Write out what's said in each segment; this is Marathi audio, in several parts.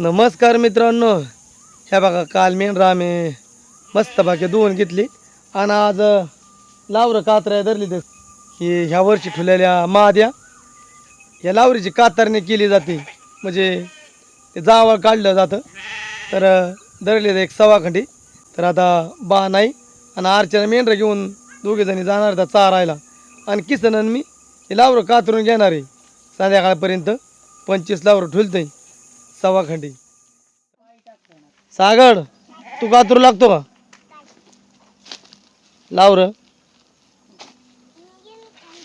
नमस्कार मित्रांनो. ह्या बघा काल मेंढरा आम्ही मस्त बाकी धुवून घेतली. आणि आज लावरं कात्र्या धरली तर ही ह्या वर्षी ठुलेल्या महाद्या या लावरीची कातरणी केली जाते. म्हणजे ते जावळ काढलं जातं. तर अं, धरली एक सवाखंडी तर आता बा नाही आणि आरच्या मेंढरं घेऊन दोघेजणी जाणार त्या चारायला. आणि किसन आणि मी हे लावरं कातरून घेणार आहे. संध्याकाळपर्यंत पंचवीस लावरं ठुलतं सवाखंडी सागड तू कातरू लागतो का? लावर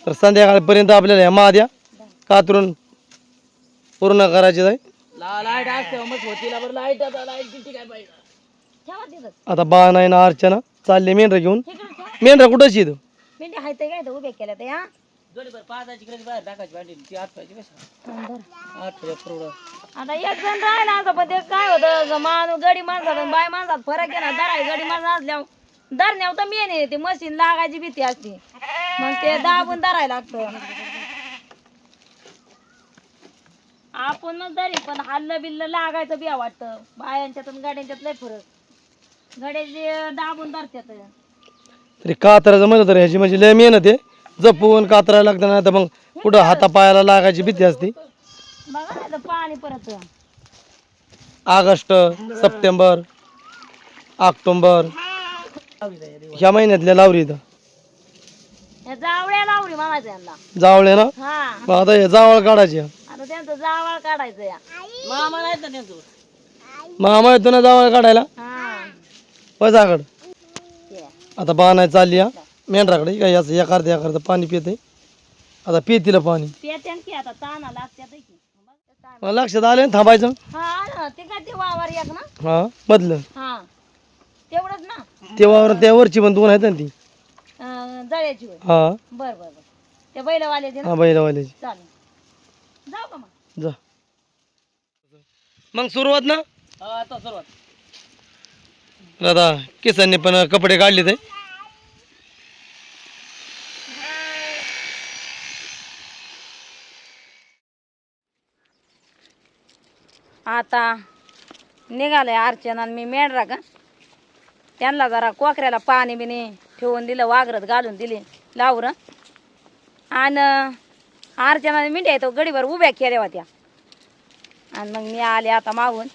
तर संध्याकाळपर्यंत आपल्याला ह्या महाद्या कातरून पूर्ण करायचे आहे. लाइट असते मग होतीला बरं लाइट आता लाइट किती काय पाहिजे? ठेवा तिथं आता बा नाही ना अर्चना चालले मेंढरं घेऊन. मेंढरं कुठंच येतं मेंढ्या काय ते उभे केल्या ते हा बाहेर टाकायची भांडी. ती आत पाहिजे कशा आत पाहिजे पुरवढं आता एक जण राहिला आता पण ते काय होतं माणूस गडी माणसात आणि बाय माणसात फरक आहे ना दराय गडी माणसं असल्यावर धरण्यावर तर मेन आहे ते मशीन लागायची भीती असते. मग ते दाबून धरायला लागतं. आपण मग दरी पण हल्लं बिल्लं लागायचं बिया वाटतं. बायांच्यात आणि गाड्यांच्यात लय फरक. गाड्याचे दाबून धरत्यात. तरी कातराचं म्हणलं तर ह्याची म्हणजे लय मेहनत आहे. जपून कातरायला लागतं नाही तर मग कुठं हातापायाला लागायची भीती असते. बघा ना इथं पाणी परत ऑगस्ट सप्टेंबर ऑक्टोंबर ह्या महिन्यातल्या लावरी इथं. जावळ्या लावली म्हणायचं यांना. जावळे ना? हा. मग आता हे जावळ काढायची. आता त्यांचं जावळ काढायचं या. मामा नाहीत ना त्यांचं. मामा येतो ना जावळ काढायला? हा. पैसाकड ते. आता बाणाय चालली हा. मेंढराकडे काय याचं या करता या करता पाणी पिते. आता पितीला पाणी. पेट्यान की आता ताना लागत्यात की. मग लक्षात आले ना थांबायचं? हा ना ते काय ते वावर एक ना? हा मधलं हा. तेवढंच ना? ते वावर त्या वरची पण दोन आहेत ना ती. अं, जळ्याची होय हा. बर बर बर. ते बैलवाल्याचे ना? हा बैलवाल्याची चालेल. जाऊ का मग? जा. मग सुरुवात ना? हा आता सुरुवात. आता किसांनी पण कपडे काढले ते आता निघालंय अर्चना आणि मी मेंढरा का त्यांना जरा कोकऱ्याला पाणी बिनी ठेवून दिलं वागरत घालून दिली लावरं. आणि अर्चना मिंड्या तो गडीभर उभ्या केल्या होत्या. आणि मग मी आले आता मागून.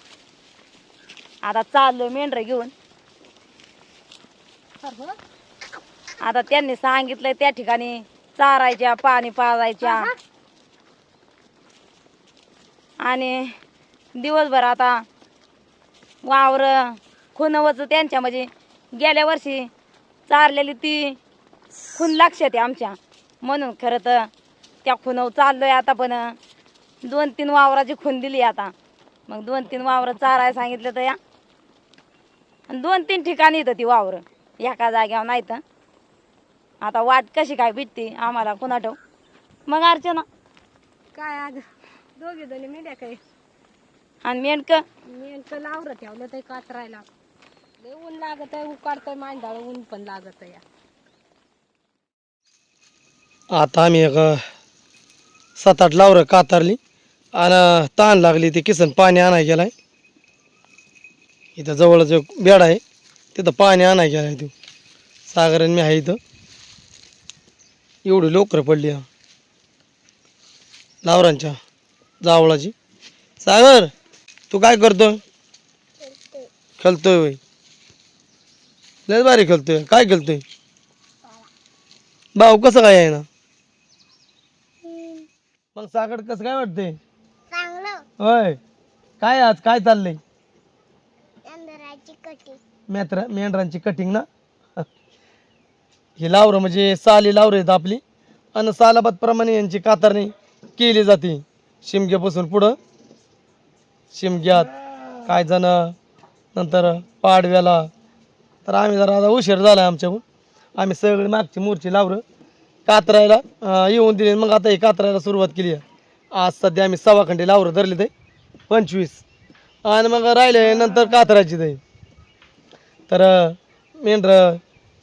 आता चाललो मेंढरं घेऊन. आता त्यांनी सांगितलंय त्या ठिकाणी चारायच्या पाणी पाजायच्या. आणि दिवसभर आता वावर खुनवच त्यांच्या म्हणजे गेल्या वर्षी चारलेली ती खून लक्षात आहे आमच्या. म्हणून खरं तर त्या खुनव चाललोय आता पण दोन तीन वावराची खून दिली आता. मग दोन तीन वावरं चारायला सांगितलं तर या. आणि दोन तीन ठिकाणी येतं ती वावरं. एका जाग्यावर नाही तर. आता वाट कशी काय भेटते आम्हाला कुणाठव मग अर्चना. काय आज दोघे जणी मेंढ्या काय? आणि मेंढकं मेंढक लावलं ठेवलं ते कातरायला. लय ऊन लागत आहे उकाडतंय मांडाळ ऊन पण लागत आहे आता आम्ही एक सात आठ लावरं कातारली आणि ताण लागली ती किसन पाणी आणाय गेलाय. इथं जवळच एक बेड आहे तिथं पाणी आणाय गेलाय तू सागरन मी आहे इथं. एवढी लोकर पडली हा लावरांच्या जावळाची. सागर! तू काय करतोय खेळतोय. वय लय भारी खेळतोय. काय खेळतोय? भाऊ कसं काय आहे ना? मग सागड कसं काय वाटतंय? होय. काय आज? काय चाललंय? मेत्र मेंढरांची कटिंग ना? ही लावरं म्हणजे साली लावरं आहेत आपली. आणि सालाबाद प्रमाणे यांची कातरणी केली जाते. शिमग्यापासून पुढं. शिमग्यात काय जण नंतर पाडव्याला. तर आम्ही जरा आता उशीर झाला आमच्याकडून. आम्ही सगळी मागची मूर्ची लावरं कातरायला येऊन दिली. मग आता ही कातरायला सुरुवात केली आहे. आज सध्या आम्ही सव्वाखंडी लावरं धरले ते. पंचवीस. आणि मग राहिले नंतर कातरायची ते. तर मेंढरं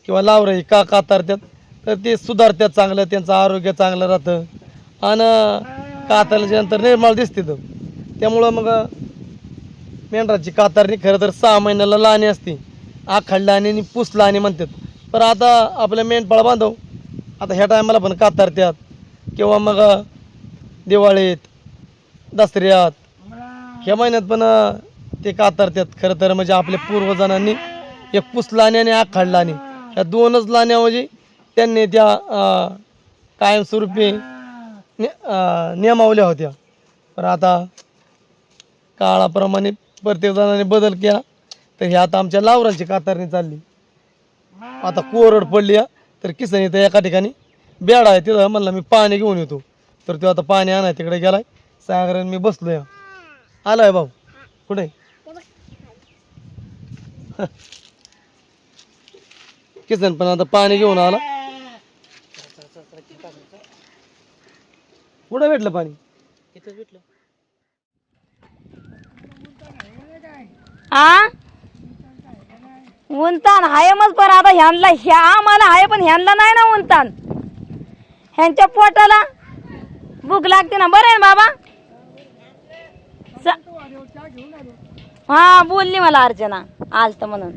किंवा लावरं ही का कातरतात तर ते सुधारतात चांगलं त्यांचं आरोग्य चांगलं राहतं. आणि कातरल्याच्या नंतर निर्मळ दिसते तर त्यामुळं मग मेंढराची कातारणी खरं तर सहा महिन्याला लाणी असते. आखाड लाणी आणि पुस लाणी म्हणतात. पण आता आपल्या मेंढपाळ बांधव आता ह्या टायमाला पण कातारत्यात. किंवा मग दिवाळीत दसऱ्यात ह्या महिन्यात पण ते कातारत्यात. खरं तर म्हणजे आपल्या पूर्वजांनी एक पुस लाणी आणि आखाड लाणी ह्या दोनच लाण्या म्हणजे त्यांनी त्या कायमस्वरूपी नियमावल्या होत्या. पण आता काळाप्रमाणे प्रत्येक जणांनी बदल केला. तर हे आता आमच्या लावरांची कातारणी चालली. आता कोरड पडली हा. तर किसन इथं एका ठिकाणी बेडा आहे. तिथं म्हणलं मी पाणी घेऊन येतो. तर तो आता पाणी आणाय तिकडे गेलाय. सागरान मी बसलोय. आलाय भाऊ. कुठे? किसन पण आता पाणी घेऊन आला. कुठं भेटलं पाणी? भेटलं. आ? उंतान हाय मग पर आता ह्यांना ह्या आम्हाला आहे पण ह्यांना नाही ना उंतान. ह्यांच्या पोटाला भूक लागते ना. बरं आहे बाबा? स- हा बोलली मला अर्चना. आलत म्हणून.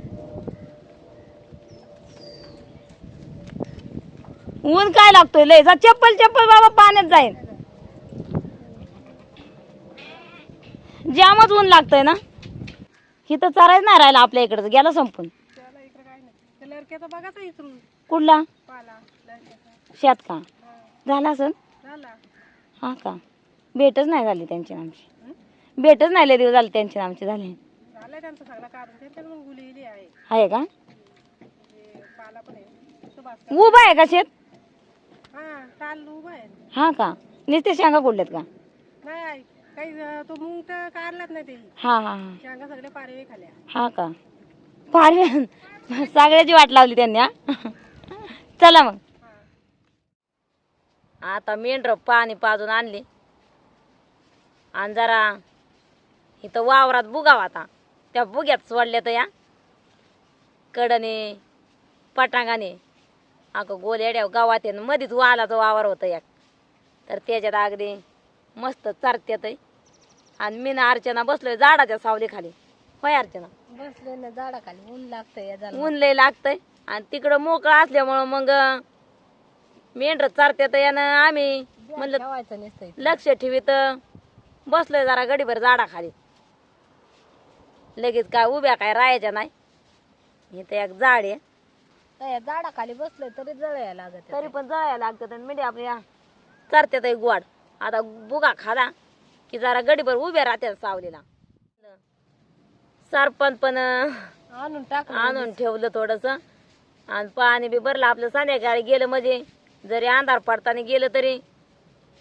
ऊन काय लागतोय? लय. जा चप्पल चप्पल बाबा पाण्यात जाईल जामच ऊन लागतंय ना. इथं चरायच नाही राहिला आपल्या इकडचं. गेला संपून. लडक्याचा बघाचा इथून. कुठला? पाला लडक्याचा शेत का? झाला झाला. हा का? भेटच नाही झाली त्यांची आणि आमची भेटच नाही लय दिवस झाले त्यांची आणि आमची झाले. झालं त्यांचं सगळं कारण त्यांच्या मग गुलेली आहे. आहे का? हे पाला पण आहे. सुभाष उभा आहे का शेत? हा काल उभा आहे. हा का? नुसते शेंगा कुठल्यात का? नाही आहे. काही तो मुंग तर काढलाच नाही ते हा हा हा. शेंगा सगळे पारवे खाल्या हा का? सगळ्याची वाट लावली त्यांनी हा? चला मग. आता मेंढर पाणी पाजून आणली. आणि जरा इथं वावरात बुगाव आता. त्या बुग्यात सोडल्या तर या. कडने पटांगाने. अगं गोल येड्या गावात आहे मधीच वालाचा वावर होतं एक. तर त्याच्यात अगदी मस्त चरत्यात आणि मी ना अर्चना बसलोय झाडाच्या सावलीखाली. होय अर्चना? बसले ना झाडाखाली ऊन लागतंय या ऊन लय लागतंय. आणि तिकडं मोकळं असल्यामुळं मग मेंढर चारत्यात यानं आम्ही म्हणलं ठेवायचं नसतंय लक्ष ठेवीत बसलोय जरा गडीभर झाडाखाली. लगेच काय उभ्या काय राहायच्या नाही. इथं एक झाड आहे. झाडाखाली बसले तरी जळायला लागत तरी पण जळायला लागतं आणि मिठी आपल्या चारत्यात एक गोड. आता बुगा खाला. की जरा गडीभर उभ्या राहत्यात सावलीला. सरपण पण आणून टाक आणून ठेवलं थोडस. आणि पाणी बी भरलं आपलं संध्याकाळी गेलं म्हणजे. जरी अंधार पडताना गेलं तरी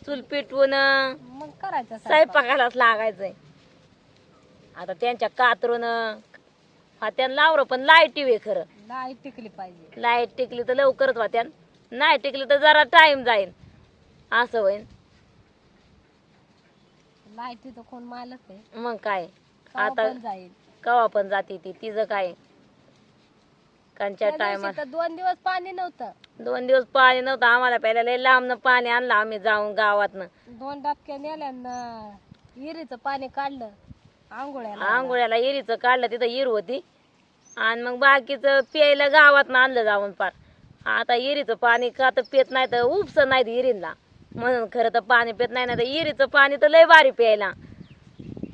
चूल पेटवून मग करायचं. स्वयंपाकालाच लागायचंय. आता त्यांच्या कातरून हा त्यांना लावलं पण लाइट वे खरं. लाइट टिकली पाहिजे. लाइट टिकली तर लवकरच होत्या. नाही टिकली तर जरा टाइम जाईल असं होईल लाईटीचं कोण मालच आहे. मग काय? कवा आता पण जाईल. कवा पण जाते ती. तिचं काय? कांच्या त्या टायमात दिवशी तर दोन दिवस पाणी नव्हतं. दोन दिवस पाणी नव्हतं. आम्हाला पहिल्या लय लांबनं पाणी आणलं आम्ही जाऊन गावातनं. दोन डबक्या नेल्या न विहिरीचं पाणी काढलं आंघोळ्याला आंघोळ्याला इरीचं काढलं तिथं इर होती. आणि मग बाकीचं प्यायला गावातनं आणलं जाऊन पार. आता इरीचं पाणी का तर पित नाही तर उपस नाही इरीला म्हणून खरं तर पाणी पित नाही ना तर इरीचं पाणी तर लय भारी प्यायला.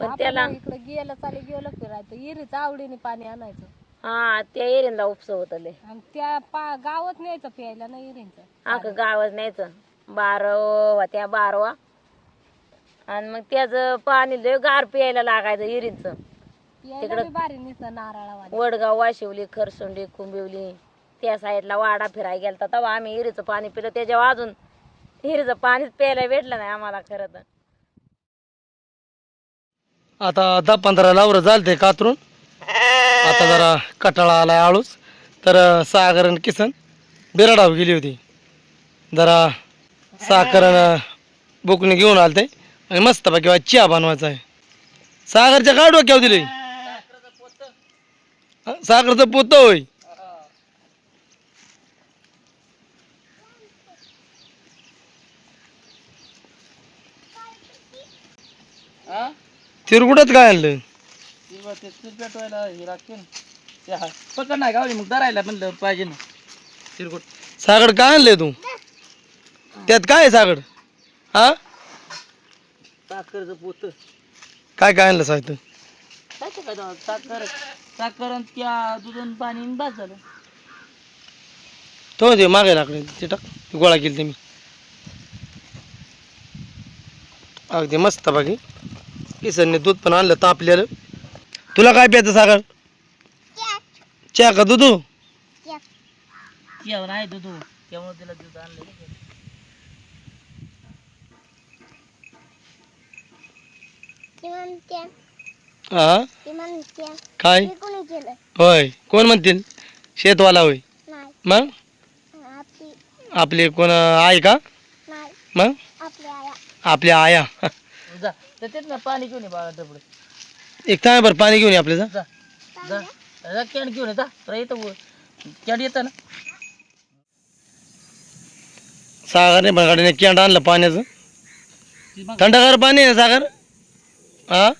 पण त्याला इकडे गेलं चाले गेलं फिरायचं विहिरीचं आवडीने पाणी आणायचं. हा त्या इरीला उपस होतं लय. आणि त्या पा गावात न्यायचं प्यायला ना विहिरीचं अख्खं गावच न्यायचं. बारवा त्या बारवा. आणि मग त्याचं पाणी लय गार प्यायला लागायचं इरीचं. बी भारी नारळावाली. वडगाव वाशिवली खरसुंडी कुंबिवली त्या साईडला वाडा फिरायला गेलता तेव्हा आम्ही हिरीचं पाणी पिलं. त्याच्यावर अजून हिरीचं पाणीच प्यायला भेटलं नाही आम्हाला खरं तर. आता दहा पंधरा लावर झालं ते कातरून. आता जरा कटाळा आलाय आळूच. तर सागर आणि किसन बिराडाव गेली होती. जरा साखर बुकणी घेऊन आलते. आणि मस्त किंवा चहा बनवायचा आहे. सागरच्या काय डोक्यावर दिले? साखरचं पोत होय. हा? तिरगुड्यात काय आणलं ते पेटवायला हे लागते ना ते हा. पकड नाही गावली मग धरायला म्हणलं पाहिजे ना. सागड काय आणलंय तू? त्यात काय आहे सागड? हा? साखरचं पोत. काय काय आणलं साहित्य? काय ते काय तेव्हा? साखर. साखर आणि त्या दूध आणि पाणी आणि बस झालं. तो ते मागे लाकडे ते टाक. ते गोळा केली ते मी. अगदी मस्त बाकी. किसनने दूध पण आणलं तापलेलं. तुला काय प्यायचं सागर? चहा का दूध? जेवण आहे दूध. त्यामुळे तिला दूध आणलं हा काय? होय. कोण म्हणतील? शेतवाला होय. मग? आपले कोण आहे का? मग? आपल्या आया तर तेच ना पाणी घेऊन ये बाळा डबडे एक टाइम बरं पाणी घेऊन ये आपल्या जा. जा जा. जा कॅन घेऊन ये जा. तर येतं कॅन येतं ना. सागरने पण गाडीने कॅन्ड आणलं पाण्याचं. थंडगार पाणी आहे सागर? हा.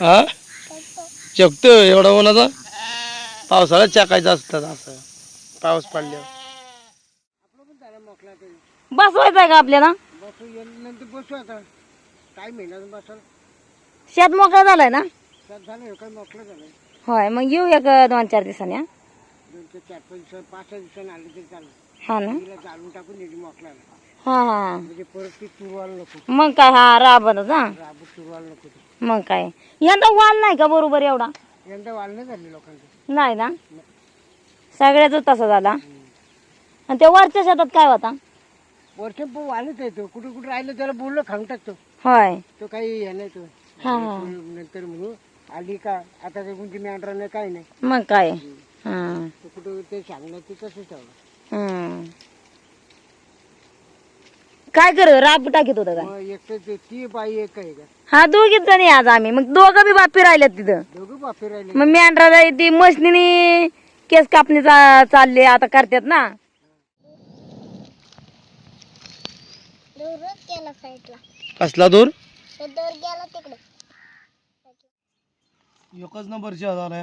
हा? चकतो एवढा उन्हाचा? पावसाळ्यात चाकायचं असतात असं. पाऊस पडल्यावर. बसवायचं आहे का आपल्याला? बसू आता. काय महिन्यात बसाल शेत मोकळा झालाय ना? झालं काय मोकळं झालं होय मग येऊ एक दोन चार दिवसांनी हा? दोन ते चार पाच दिवस पाच सहा दिवसांनी आले तरी चालेल. हा ना? तिला जाळून टाकून दिली मोकळ्याला. हा. हा म्हणजे परत ती नको. मग काय हा राबतच हा. राबू नको ती. मग काय? यंदा वाल नाही का बरोबर एवढा? यंदा वाल नाही झाली लोकांचं. नाही ना? सगळ्याच तसा झाला. आणि त्या वरच्या शेतात काय होता? वर्ष वालच येतो कुठे कुठे राहिलं त्याला बोललं खाऊन टाकतो होय. तो काही हे नाही तो. हा हा. नंतर म्हणून आली का? आता काही कोणती मॅन्ड्रा नाही काही नाही. मग काय? हा. तो कुठं ते सांगणं ते तसंच ठेवलं हम्म. काय कर राब टाकीत होतं काय मग ते- ती बाई एक आहे का? हा दोघीच जणी आज आम्ही. मग दोघं बी बापी राहिल्यात तिथं. दोघं बापे राहिले. मग ती मशनीने केस कापणी चा- चालली आता करतात ना. कसला दूर? एकच नंबर चहा झालाय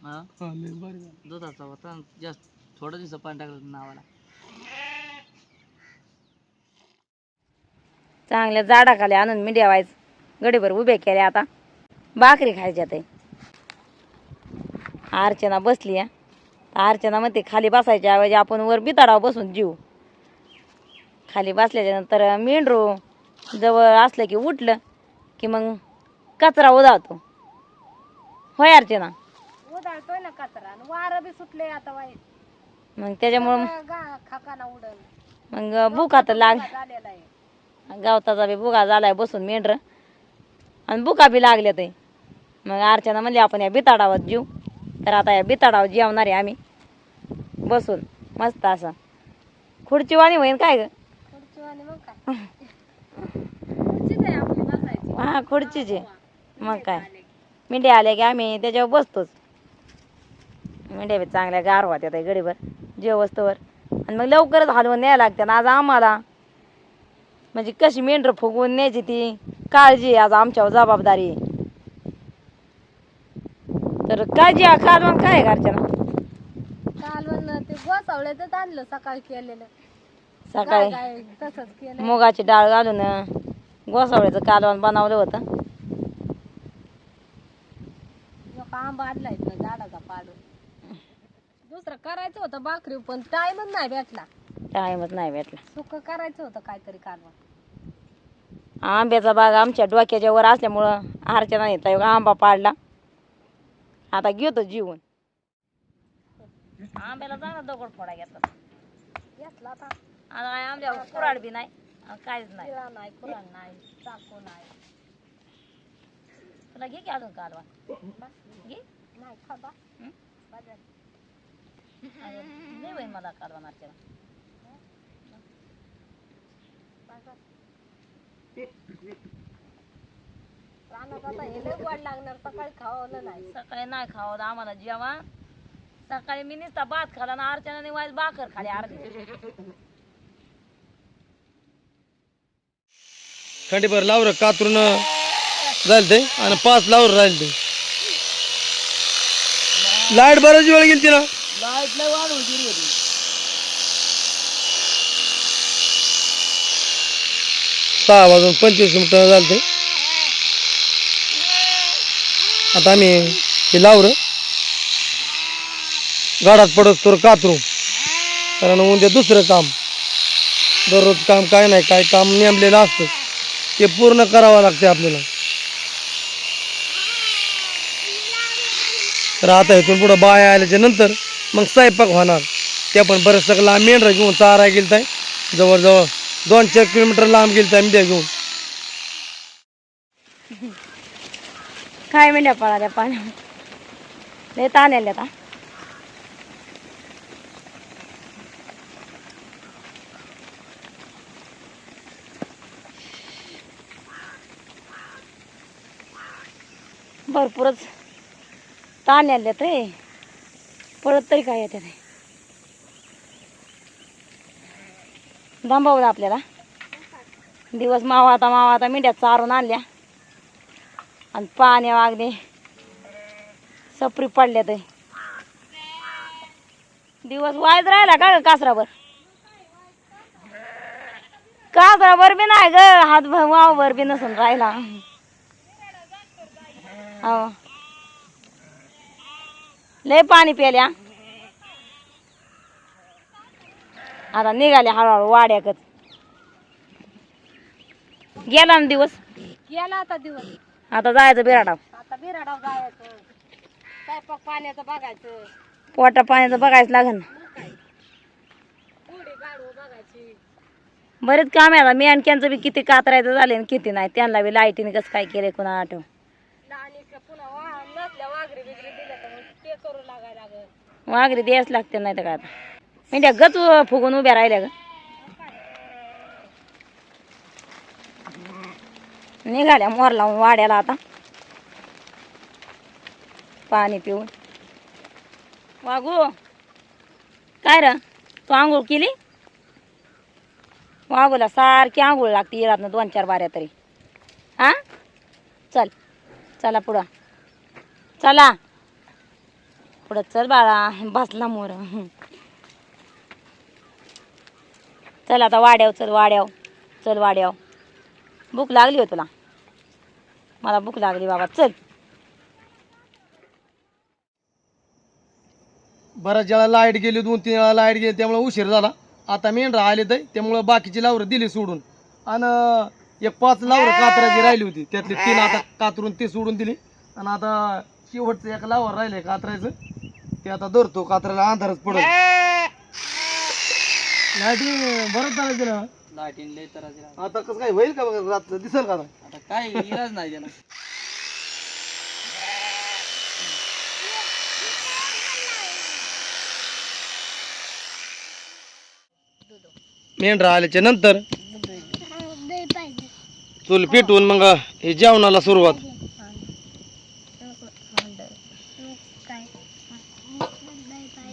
हा? दुधाचा होता जास्त थोडं दिवस पाणी टाकलं नावाला. चांगल्या झाडाखाली आणून मिडिया वाईज गडीभर उभे केले आता. भाकरी खायच्या ते अर्चना बसली या अर्चना म्हणते खाली बसायच्या ऐवजी आपण वर बिताडावर बसून जीव. खाली बसल्याच्या नंतर मेंढरू जवळ असलं की उठलं की मग कचरा उधावतो होय अर्चना? उधाळतोय ना कचरा वारं बी सुटले आता वाईट मग त्याच्यामुळं गा खाकाना उडल मग बुका तर लाग झालेला आहे. गावताचा बी बुगा झालाय बसून मेंढर. आणि बुका बी लागल्या ते मग अर्चना म्हणली आपण या बिताडावर जीव. तर आता या बिताडावर जेवणार आहे आम्ही. बसून मस्त असं. खुर्ची वाणी होईन काय ग? हा खुर्चीची मग काय? मेंढ्या आल्या की आम्ही त्याच्यावर बसतोच. मेंढ्या बी चांगल्या गार होत्या त्या गडीवर जेवस्तवर. आणि मग लवकरच हलवून न्यायला लागतात आज आम्हाला. म्हणजे कशी मेंढरं फुगवून न्यायची ती? काळजी आज आमच्यावर जबाबदारी आहे. तर काळजी आहे, कालवण काय आहे घरच्यानं? कालवण ते गोसावळ्यातच आणलं सकाळी केलेलं. सकाळी? काय तसंच केलं मुगाची डाळ घालून गोसावळ्याचं कालवण बनवलं होतं. आंबा आणलाय झाडाचा पाडून. दुसरं करायचं होतं भाकरी पण टाइमच नाही भेटला. टाईमच नाही भेटला. सुक करायचं होतं काहीतरी कालवण आंब्याचा बाग आमच्या डोक्याच्या वर असल्यामुळं अर्चना येता आंबा पाडला. आता घेतो जीवन. आंब्याला चांगला दगड फोडा घेतला. घेतला आता. आता काय आंब्या कुराड बी नाही आणि काहीच नाही. किळा नाही कुराण नाही चाकू नाही. तुला घे की अजून कालवा. घे. नाही खाबा हं? बाजार अगं, नाही होईन मला कालवा अर्चना. रानात आता हे लय गोड लागणार सकाळी खावलं नाही सकाळी नाही खावं आम्हाला जेवा सकाळी मी नुसता भात खाला ना अर्चनाने वाईस भाकर खाली अर्धी. खंडीभर लावर कातरून जाईल ते. आणि पाच लावर राहील ते. लाइट बराच वेळ गेली ना. लाइट लय गेली होती सहा वाजून पंचवीस मिनटं झालं ते आता आम्ही हे लावर. गाडात पडत तर कातरू. कारण उद्या दुसरं काम. दररोज काम काय नाही काय काम नेमलेलं असतं. ते पूर्ण करावं लागते आपल्याला. तर आता इथून पुढं बाया आल्याच्यानंतर मग स्वयंपाक होणार. ते पण बरेच सगळं मेंढरा घेऊन चारा गेलताय. जवळजवळ दोन चार किलोमीटर लांब गेलत आहे त्या घेऊन. काय मेंढ्या पळाल्या पाण्या? लय ताण आले आता. भरपूरच ताण आले ते पळत तरी काय येते ते? थांबवलं आपल्याला. दिवस मावाता मावाता मेंढ्या चारून आणल्या. आणि पाण्या वागणे. सपरी पडल्या ते दिवस वायच राहिला का कासरावर? कासरावर बी नाही ग. हात वावर बी नसून राहिला. हो. लय पाणी प्याल्या आता निघाले हळूहळू वाड्याकच. गेला ना दिवस? गेला आता दिवस. आता जायचं बिराडाव. आता बिराडाव जायचं. स्वयंपाक पाण्याचं बघायचं. पोटा पाण्याचं बघायचं लागेल बरेच काम आहे आता. मेंढक्यांचं बी किती कातरायचं झाले आणि किती नाही. त्यांना बी लाईटीने कसं काय केलंय कुणा आठव. वाघरी द्यायच लागते नाही तर काय आता? मेंढ्या गच फुगून उभ्या राहिल्या ग. निघाल्या मोर लावून वाड्याला आता. पाणी पिऊन. वागू काय र? तू आंघोळ केली? वागूला सारखी आंघोळ लागते येळात दोन चार बाऱ्या तरी. हा चल चला पुढं. चला. पुढं चल बाळा बसला मोर. चल आता वाड्याव चल वाड्याव चल वाड्याव भूक लागली हो तुला. मला भूक लागली बाबा चल. बऱ्याच वेळा लाइट गेली दोन तीन वेळा लाइट गेली त्यामुळे उशीर झाला. आता मेंढरा आले तर त्यामुळं बाकीची लावरं दिली सोडून. आणि एक पाच लावरं कातराची राहिली होती. त्यातली तीन आता कातरून ती सोडून दिली. आणि आता शेवटचं एक लावर राहिलंय कातरायचं. ते आता धरतो कातराला अंधारच पडतो लाइट बरंच चालायचं ना लाईटीन लय तर आता आता कसं काय होईल का बघा रात्र दिसेल का आता? काय इलाज नाही त्याला. मेंढरा आल्याच्यानंतर चूल पेटवून मग हे जेवणाला सुरुवात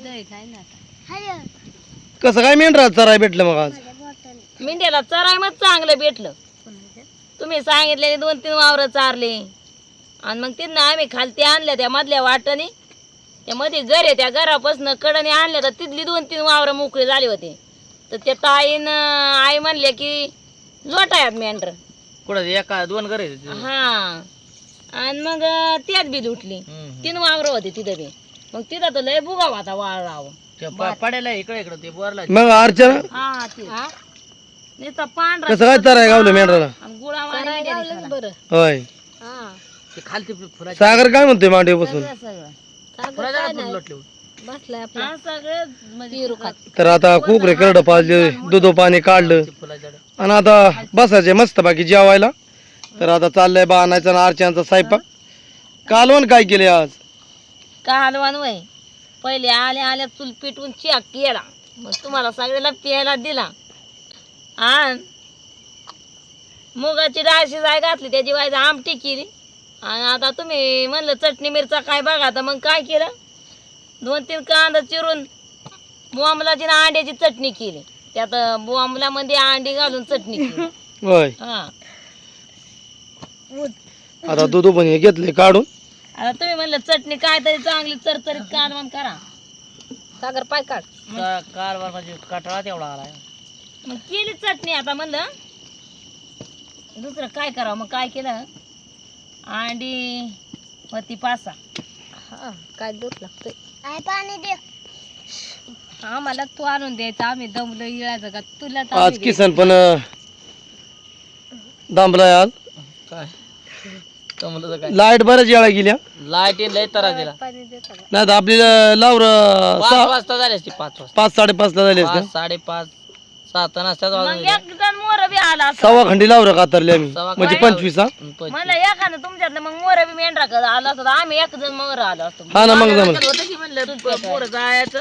दही नाही ना आता. कसं काय मेंढरा चराय भेटलं मग आज? मेंढ्याला चराय मग चांगलं भेटलं. तुम्ही सांगितलेले दोन तीन वावरं चारले. आणि मग तिथनं आम्ही खालती आणल्या त्या मधल्या वाटणी त्या मध्ये घर आहे त्या घरापासून कडने आणल्या तर तिथली दोन तीन वावरं मोकळी झाली होती. तर त्या ताईनं आई म्हणले की लोटायात मेंढर. कुठं एका दोन घर आहेत हा. आणि मग त्यात बी लुटली. तीन वावरं होती तिथं बी. मग तिथं तर लय बुगाव आता वाळराव पडायला इकडे इकडे ते बोरला. मग अर्चना? हा ते. नुसता पांढरा कसं काय चराय गावलं मेंढराला? आणि. बरं. होय. हा. ते खालती फुला सागर काय म्हणतोय मांडीपासून सगळं सागर काय नाही. लोटले बसलाय आपला. हा सगळं म्हणजे तर आता कोकरे करड पाजले दुधो पाणी काढलं. फुलाच्या आणि आता बसायचे मस्त बाकी जेवायला. तर आता चाललंय बाणायचा आणि आरच्यांचा स्वयंपाक. कालवण काय केले आज? कालवान वय. पहिले आल्या आल्या चूल पेटवून चिया केला. मग तुम्हाला सगळ्याला प्यायला दिला. आणि. मुगाची डाळ शिजाय घातली त्याची वायचं आमटी केली. आणि आता तुम्ही म्हणलं चटणी मिरचा काय बघा तर मग काय केलं? दोन तीन कांदा चिरून बोंबलाची ना अंड्याची चटणी केली. त्यात बोंबलामध्ये अंडी घालून चटणी केली. होय. हा. आता दूध पण हे घेतले काढून. आता तुम्ही म्हणलं चटणी काहीतरी चांगली चरचरीत कालवण करा. सागर पाय काढ. कारभार म्हणजे कटाळा तेवढा आलाय. मग केली चटणी आता म्हणलं. दुसरं काय करावं मग काय केलं? अंडी होती पासा. हा काय दूध लागतंय? पाणी दे. हा मला तू आणून द्यायचा आम्ही दमलो इळायचं का तुला तर आज आम्ही किसन पण अं, दांबलाय आज. काय? काय? लाइट बऱ्याच वेळा गेल्या. लाइट लय तरा दिला? नाही तर आपली लावर पाच वाजता झाली असती पाच वाजता. पाच साडेपाच ला झाली असते पाच साडेपाच सात नसतात मग एक जण मोर बी आला असं. सव्वा खंडी लावर कातरली आम्ही. सव्वा म्हणजे खंडी पंचवीस मला एखादं तुमच्यातलं मग मोर बी मेंढरा का आला असतो आम्ही एक जण मोर आलो असतो. हा ना मग जमलं होतं की म्हणलं पोरं जायचं?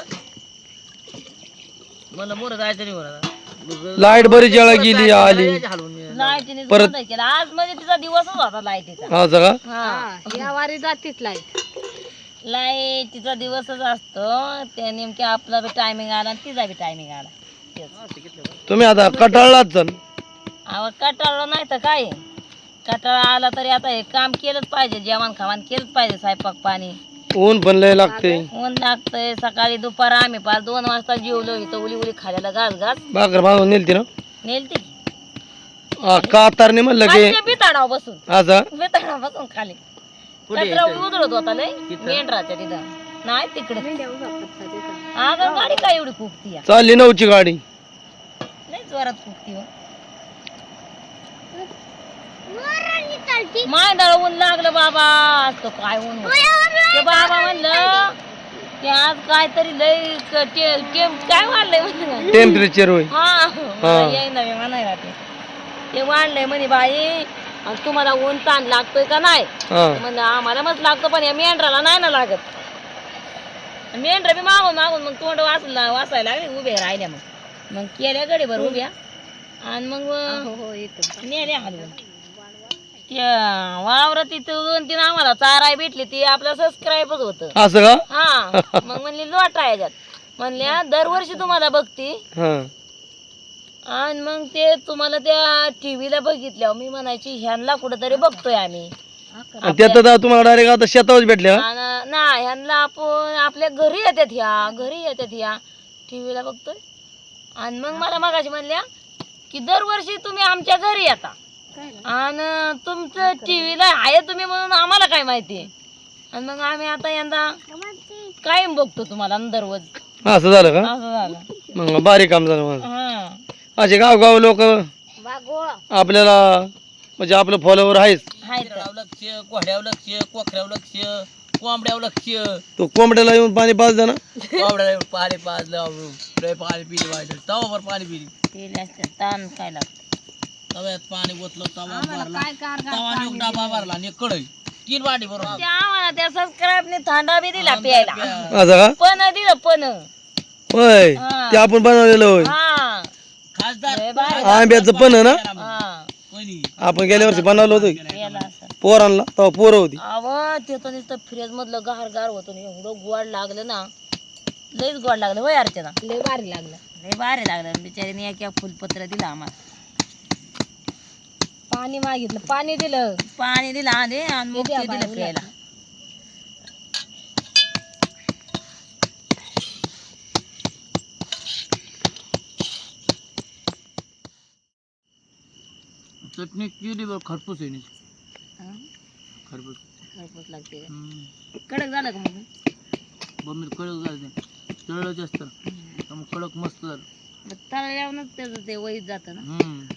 मला मोर जायचं नाही लाइट बरीच वेळा गेली आली. हलवून परत- बंद केला. आज म्हणजे तिचा दिवसच होता लाईटीचा. हा हा. या वारी जातीच लाइट. लाईटीचा दिवसच असतो. ते नेमक्या आपला बी टायमिंग आला आणि तिचा बी टायमिंग आला. तेच. तुम्ही आता कटाळलाच चल अहो कटाळा नाही तर काय? कटाळा आला तरी आता हे काम केलंच पाहिजे. जेवण खावण केलंच पाहिजे स्वयंपाक पाणी. ऊन पण लय लागते ऊन लागतंय. सकाळी दुपार आम्ही पाच दोन वाजता जेवलो. इथं उली उली खायला घास घास. भाकर बांधून नेलती ना? नेलती. हा, कातारने म्हणलं की बसून बसून खाली. कचरा उधळत होता लय. मेंढराच्या तिथं. नाही तिकडे. अगं गाडी काय एवढी फुकती या? चालली नऊची गाडी. लय जोरात फुकती हो. ऊन लागलं बाबा. आज काय ऊन होतं. ते बाबा म्हणलं की आज काहीतरी लय क- काय वाढलंय म्हणलं? टेम्परेचर होय. हा येईना म्हणायला ते ते वाढलंय म्हणे बाई. आणि तुम्हाला ऊन ताण लागतोय का नाही? म्हणलं आम्हाला मग लागतो पण या मेंढराला नाही ना लागत. मेंढर बी मागून मागून मग तोंड वाचला वाचायला लागले उभे राहिल्या मग. मग केल्या गडीभर उभ्या. आणि मग नेल्या हलवून त्या वावरात तिथं दोन तीन आम्हाला चाराय भेटली ती आपलं सबस्क्राईबच होतं. असं का? हा. मग म्हणली लोटा याच्यात. म्हणल्या दरवर्षी तुम्हाला बघती. हा. आणि मग ते तुम्हाला त्या टीव्हीला बघितल्यावर मी म्हणायची ह्यांना कुठेतरी बघतोय आम्ही. आणि त्यात आता तुम्हाला डायरेक्ट आता शेतावर भेटले का आणि नाही ह्यांना आपण आपल्या घरी येतात ह्या घरी येतात ह्या. टीव्हीला बघतोय. आणि मग मला मगाशी म्हणल्या की दरवर्षी तुम्ही आमच्या घरी येता. आणि तुमचं टीव्हीला आहे तुम्ही म्हणून आम्हाला काय माहिती? आणि मग आम्ही आता यंदा कायम बघतो तुम्हाला आणि दररोज असं झालं का? असं झालं. मग बारीक काम झालं हा. असे गावगाव लोक आपल्याला म्हणजे आपलं फॉलोवर आहेच. हाय तर. लक्ष घोड्यावर लक्ष कोकऱ्यावर लक्ष कोंबड्यावर लक्ष. तो कोंबड्याला येऊन पाणी पाच ना? कोंबड्याला पाणी पाजलं लय पाणी पिली पाहिजे तवावर पाणी पिली. ताण काय लागतं? तव्यात पाणी ओतलं तवा भरला. तवा एक डाबा भरला आणि एक कढई. तीन वाटी बरोबर त्या आम्हाला त्या सबस्क्राईबने थांडा बी दिला प्यायला. असं का? पण दिलं पण. होय. हा. ते आपण बनवलेलं होय. हा. आंब्याचं पण ना? हा. कोणी? आपण गेल्या वर्षी बनवलं होतं. केलं असं पोरांना तेव्हा पोरं होती. अव ते तर नुसतं फ्रीज मधलं गार गार होतं एवढं गोड लागलं ना. लयच गोड लागलं होय अर्चना. लय भारी लागलं. लय भारी लागलं. बिचारीने एक एक फुलपत्र दिलं आम्हाला. पाणी मागितलं. पाणी दिलं. पाणी दिलं आधी आणि मग ते दिलं प्यायला. चटणी केली बरं खरपूस आहे. हा? खरपूस. घरपोच लागते का? कडक झालं का मग? बंद कडक झालं तळलं जास्त. मग कडक मस्त झालं. तळल्यावरच त्याचं ते वहीत जातं ना? हम्म.